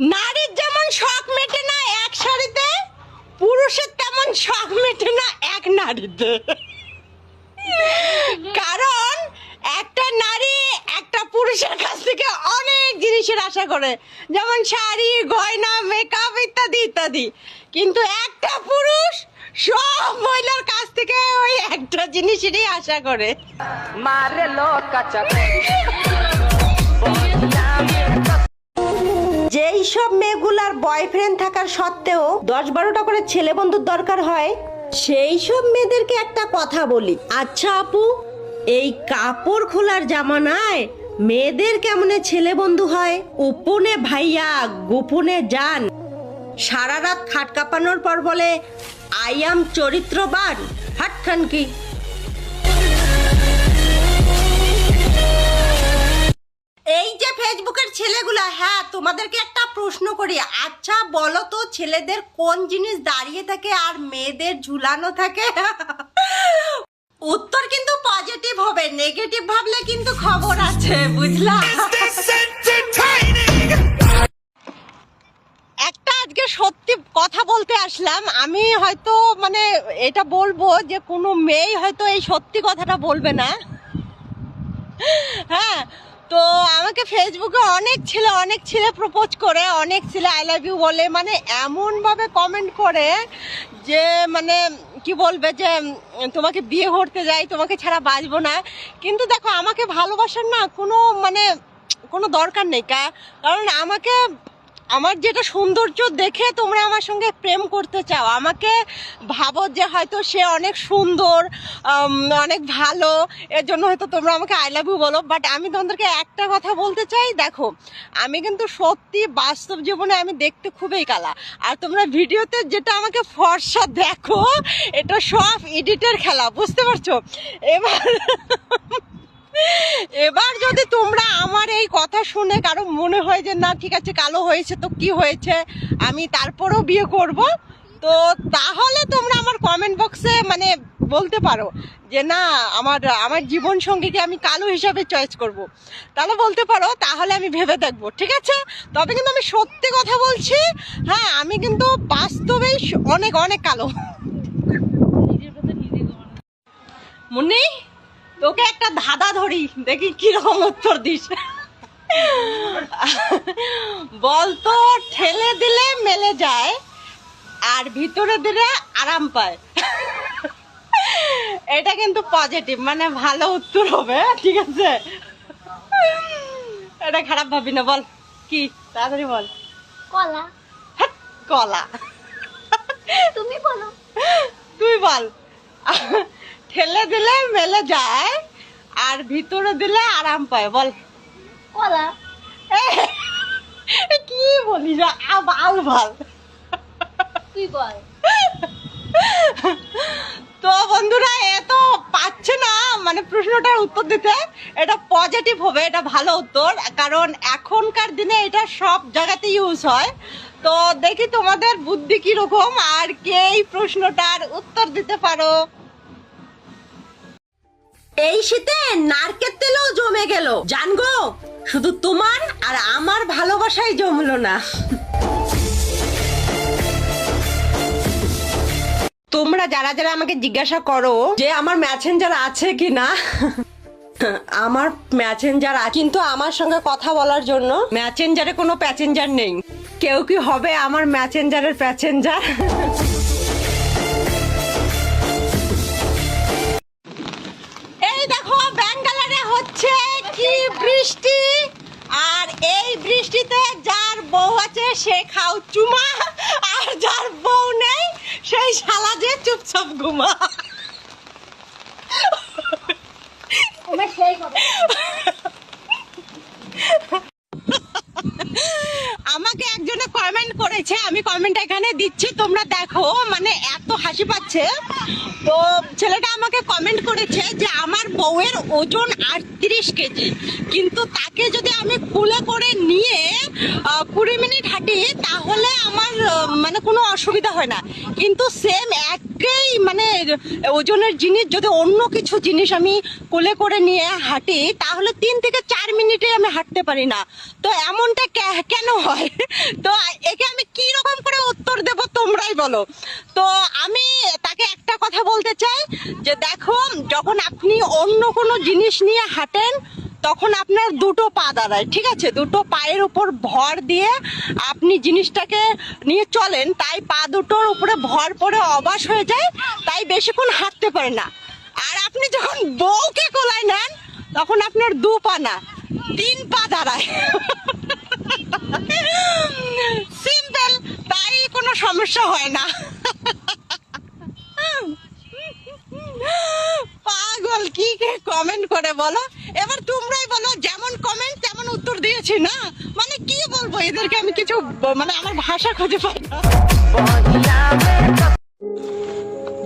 নারীর যেমন শখ মেটে না এক শাড়িতে, পুরুষের তেমন শখ মেটে না এক নারীতে। কারণ একটা নারী একটা পুরুষের কাছ থেকে অনেক জিনিসের আশা করে। যেমন শাড়ি, গয়না মেকআপ ইত্যাদি ইত্যাদি। কিন্তু একটা পুরুষ সব মহিলার কাছ থেকে ওই একটা জিনিসেরই আশা করে। মারে লোক কাঁচা। যেই সব মেয়েগুলার বয়ফ্রেন্ড থাকার সত্ত্বেও দশ বারোটা করে ছেলে বন্ধুর দরকার হয়। সেই সব মেয়েদেরকে একটা কথা বলি। আচ্ছা আপু, এই কাপড় খোলার জামানায় মেয়েদের কেমনে ছেলে বন্ধু হয়? উপনে ভাইয়া, গোপনে যান সারা রাত খাট কাঁপানোর পর বলে, আই আম চরিত্রবান। হাট খান কি? এই যে ফেসবুকের ছেলেগুলো হ্যাঁ তোমাদেরকে একটা প্রশ্ন করি। আচ্ছা বলো তো, ছেলেদের কোন জিনিস দাঁড়িয়ে থাকে আর মেয়েদের ঝুলানো থাকে? উত্তর কিন্তু পজিটিভ হবে নেগেটিভ ভাবলে কিন্তু খবর আছে, বুঝলা? একটা আজকে সত্যি কথা বলতে আসলাম, আমি হয়তো মানে এটা বলব যে কোনো মেয়ে হয়তো এই সত্যি কথাটা বলবে না। হ্যাঁ তো আমাকে ফেসবুকে অনেক ছেলে অনেক ছেলে প্রপোজ করে, অনেক ছেলে আই লাভ ইউ বলে মানে এমনভাবে কমেন্ট করে যে মানে কি বলবে যে তোমাকে বিয়ে করতে যাই, তোমাকে ছাড়া বাঁচবো না। কিন্তু দেখো, আমাকে ভালোবাসার না কোনো মানে কোনো দরকার নেই কারণ আমাকে আমার যেটা সৌন্দর্য দেখে তোমরা আমার সঙ্গে প্রেম করতে চাও, আমাকে ভাবো যে হয়তো সে অনেক সুন্দর অনেক ভালো, এর জন্য হয়তো তোমরা আমাকে আই লাভ ইউ বলো বাট আমি তোমাদেরকে একটা কথা বলতে চাই, দেখো, আমি কিন্তু সত্যি বাস্তব জীবনে আমি দেখতে খুবই কালা, আর তোমরা ভিডিওতে যেটা আমাকে ফর্সা দেখো, এটা সব এডিটের খেলা, বুঝতে পারছ? এবার এবার যদি তোমরা আমার এই কথা শুনে কারও মনে হয় যে না ঠিক আছে কালো হয়েছে তো কি হয়েছে? আমি তারপরেও বিয়ে করব। তো তাহলে তোমরা আমার কমেন্ট বক্সে মানে বলতে পারো যে না আমার আমার জীবন সঙ্গীকে আমি কালো হিসাবে চয়েস করব। তাহলে বলতে পারো তাহলে আমি ভেবে দেখব ঠিক আছে? তবে কিন্তু আমি সত্যি কথা বলছি হ্যাঁ আমি কিন্তু বাস্তবেই অনেক অনেক কালো। মুন্নি? তোকে একটা ধাঁধা ধরি দেখি কীরকম উত্তর দিস। বলতো ঠেলে দিলে মেলে যায় আর ভিতরে দিলে আরাম পায়। এটা কিন্তু পজিটিভ মানে ভালো উত্তর হবে ঠিক আছে? এটা খারাপ ভাবি না বল। কি? তাড়াতাড়ি বল। কলা। কলা। তুমি বলো। তুই বল। ঠেলে দিলে মেলে যায় আর ভিতরে দিলে আরাম পায় বল। কলা। কি বলিস আবাল ভালো। তুই বল। তো বন্ধুরা এ তো পাচ্ছে না মানে প্রশ্নটার উত্তর দিতে। এটা পজিটিভ হবে এটা ভালো উত্তর কারণ এখনকার দিনে এটা সব জায়গাতে ইউজ হয়। তো দেখি তোমাদের বুদ্ধি কীরকম আর কে এই প্রশ্নটার উত্তর দিতে পারো? এই শীতে নারকেল তেলও জমে গেল। জানগো, শুধু তোমার আর আমার ভালোবাসাই জমলো না। তোমরা যারা যারা আমাকে জিজ্ঞাসা করো যে আমার ম্যাসেঞ্জার আছে কি না আমার ম্যাসেঞ্জার কিন্তু আমার সঙ্গে কথা বলার জন্য ম্যাসেঞ্জারে কোনো প্যাসেঞ্জার নেই। কেউ কি হবে আমার ম্যাসেঞ্জারের প্যাসেঞ্জার হচ্ছে কি বৃষ্টি? আর এই বৃষ্টিতে যার বউ আছে, সে খাও চুমা, আর যার বউ নেই, সেই শালা যে চুপচাপ ঘুমা সেই কথা আমাকে একজনে করেছে আমি কমেন্ট এখানে দিচ্ছি, তোমরা দেখো মানে এত হাসি পাচ্ছে। তো ছেলেটা আমাকে কমেন্ট করেছে যে আমার বউয়ের ওজন আটত্রিশ কেজি। কিন্তু তাকে যদি আমি কুলে করে নিয়ে কুড়ি মিনিট হাঁটি, তাহলে আমার মানে কোনো অসুবিধা হয় না। কিন্তু সেম একই মানে ওজনের জিনিস, যদি অন্য কিছু জিনিস আমি কোলে করে নিয়ে হাঁটি, তাহলে তিন থেকে চার মিনিটে আমি হাঁটতে পারি না। তো এমনটা কেন হয়? তো একে আমি কি রকম করে উত্তর দেব তোমরাই বলো? তো আমি তাকে একটা কথা বলতে চাই, যে দেখো, যখন আপনি অন্য কোনো জিনিস নিয়ে হাঁটেন, তখন আপনার দুটো পা দাঁড়ায়, ঠিক আছে? দুটো পায়ের উপর ভর দিয়ে আপনি জিনিসটাকে নিয়ে চলেন, তাই পা দুটোর উপরে ভর পড়ে অবাস হয়ে যায়, তাই বেশিক্ষণ হাঁটতে পারে না। আর আপনি যখন বউকে কোলায় নেন, তখন আপনার দু পা না, তিন পা দাঁড়ায়। সিম্পল, তাই কোনো সমস্যা হয় না। পাগল, কি কে কমেন্ট করে বলো? এবার তোমরাই বলো, যেমন কমেন্ট তেমন উত্তর দিয়েছি, না? মানে কি বলব, এদেরকে আমি কিছু মানে আমার ভাষা খুঁজে পাই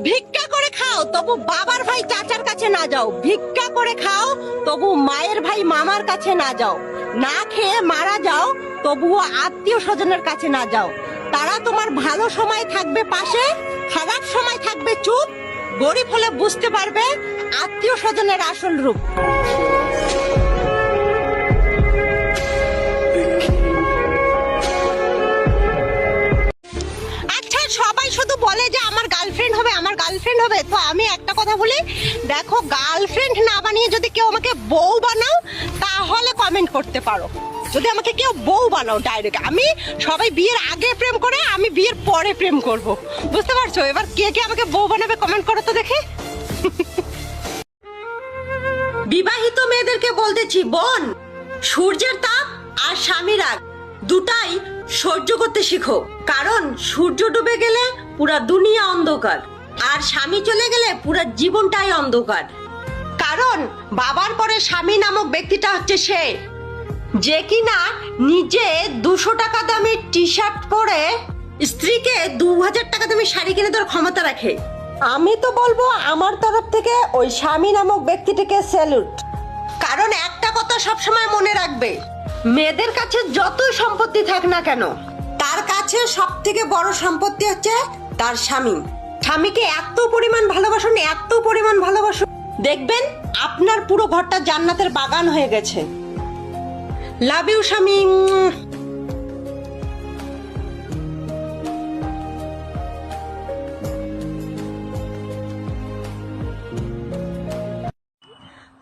ভিক্ষা করে খাও, তবু বাবার ভাই চাচার কাছে না যাও। ভিক্ষা করে খাও, তবু মায়ের ভাই মামার কাছে না যাও। না খেয়ে মারা যাও, তবুও আত্মীয় স্বজনের কাছে না যাও। তারা তোমার ভালো সময় থাকবে পাশে, খারাপ সময় থাকবে চুপ, গরিব হলে বুঝতে পারবে আত্মীয় স্বজনের আসল রূপ। আচ্ছা সবাই শুধু বলে যে আমার গার্লফ্রেন্ড হবে, আমার গার্লফ্রেন্ড হবে। তো আমি একটা কথা বলি, দেখো, গার্লফ্রেন্ড না বানিয়ে যদি কেউ আমাকে বউ বানাও তাহলে কমেন্ট করতে পারো। যদি আমাকে কেউ বউ বানাও ডাইরেক্ট আমি সবাই বিয়ের আগে প্রেম করে, আমি বিয়ের পরে প্রেম করব। বুঝতে পারছ? এবার কে কে আমাকে বউ বানাবে কমেন্ট করো তো দেখে। বিবাহিত মেয়েদেরকে বলতেছি, বোন, সূর্যের তাপ আর স্বামীর রাগ দুটাই সহ্য করতে শিখো। কারণ সূর্য ডুবে গেলে পুরা দুনিয়া অন্ধকার, আর স্বামী চলে গেলে পুরা জীবনটাই অন্ধকার। কারণ বাবার পরে স্বামী নামক ব্যক্তিটা হচ্ছে সে। যে কিনা নিজে দুশো টাকা দামের টি শার্ট পরে স্ত্রীকে দু হাজার টাকা দামের শাড়ি কিনে দেওয়ার ক্ষমতা রাখে। আমি তো বলব আমার তরফ থেকে ওই স্বামী নামক ব্যক্তিটিকে স্যালুট। কারণ একটা কথা সবসময় মনে রাখবে, মেয়েদের কাছে যতই সম্পত্তি থাক না কেন, তার কাছে সব থেকে বড় সম্পত্তি হচ্ছে তার স্বামী। স্বামীকে এত পরিমাণ ভালোবাসুন, এত পরিমাণ ভালোবাসুন। দেখবেন, আপনার পুরো ঘরটা জান্নাতের বাগান হয়ে গেছে। লাভ ইউ স্বামী।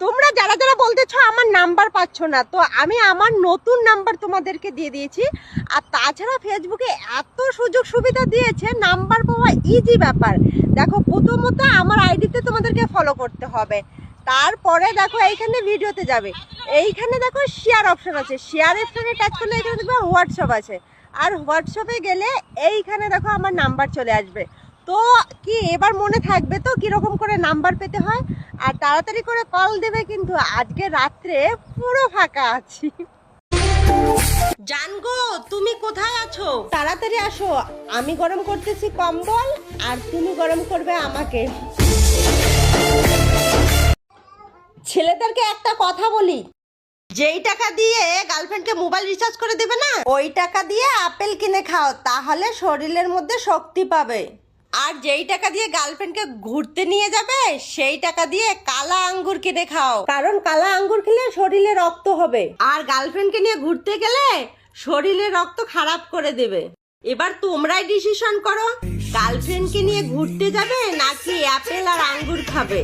তোমরা যারা যারা বলতেছো, আমার নাম্বার পাচ্ছ না, তো আমি আমার নতুন নাম্বার তোমাদেরকে দিয়ে দিয়েছি। আর তাছাড়া ফেসবুকে এত সুযোগ সুবিধা দিয়েছে, নাম্বার পাওয়া ইজি ব্যাপার। দেখো, প্রথমত আমার আইডিতে তোমাদেরকে ফলো করতে হবে। তারপরে দেখো, এইখানে ভিডিওতে যাবে। এইখানে দেখো শেয়ার অপশন আছে। শেয়ার অপশনে টাচ করলে এখানে দেখবে হোয়াটসঅ্যাপ আছে। আর হোয়াটসঅ্যাপে গেলে এইখানে দেখো, আমার নাম্বার চলে আসবে। তো কি, এবার মনে থাকবে তো কীরকম করে নাম্বার পেতে হয়? আর তাড়াতাড়ি করে কল দেবে কিন্তু। আজকে রাত্রে পুরো ফাঁকা আছি। জানগো, তুমি কোথায় আছো? তাড়াতাড়ি আসো। আমি গরম করতেছি কম্বল, আর তুমি গরম করবে আমাকে। ছেলেদেরকে একটা কথা বলি। যেই টাকা দিয়ে গার্লফ্রেন্ডকে মোবাইল রিচার্জ করে দেবে না, ওই টাকা দিয়ে আপেল কিনে খাও, তাহলে শরীরের মধ্যে শক্তি পাবে। আর যেই টাকা দিয়ে গার্লফ্রেন্ডকে ঘুরতে নিয়ে যাবে, সেই টাকা দিয়ে কালা আঙ্গুর কিনে খাও। কারণ কালা আঙ্গুর খেলে শরীরে রক্ত হবে। আর গার্লফ্রেন্ডকে নিয়ে ঘুরতে গেলে শরীরে রক্ত খারাপ করে দেবে। এবার তোমরাই ডিসিশন করো, গার্লফ্রেন্ডকে নিয়ে ঘুরতে যাবে নাকি অ্যাপেল আর আঙ্গুর খাবে।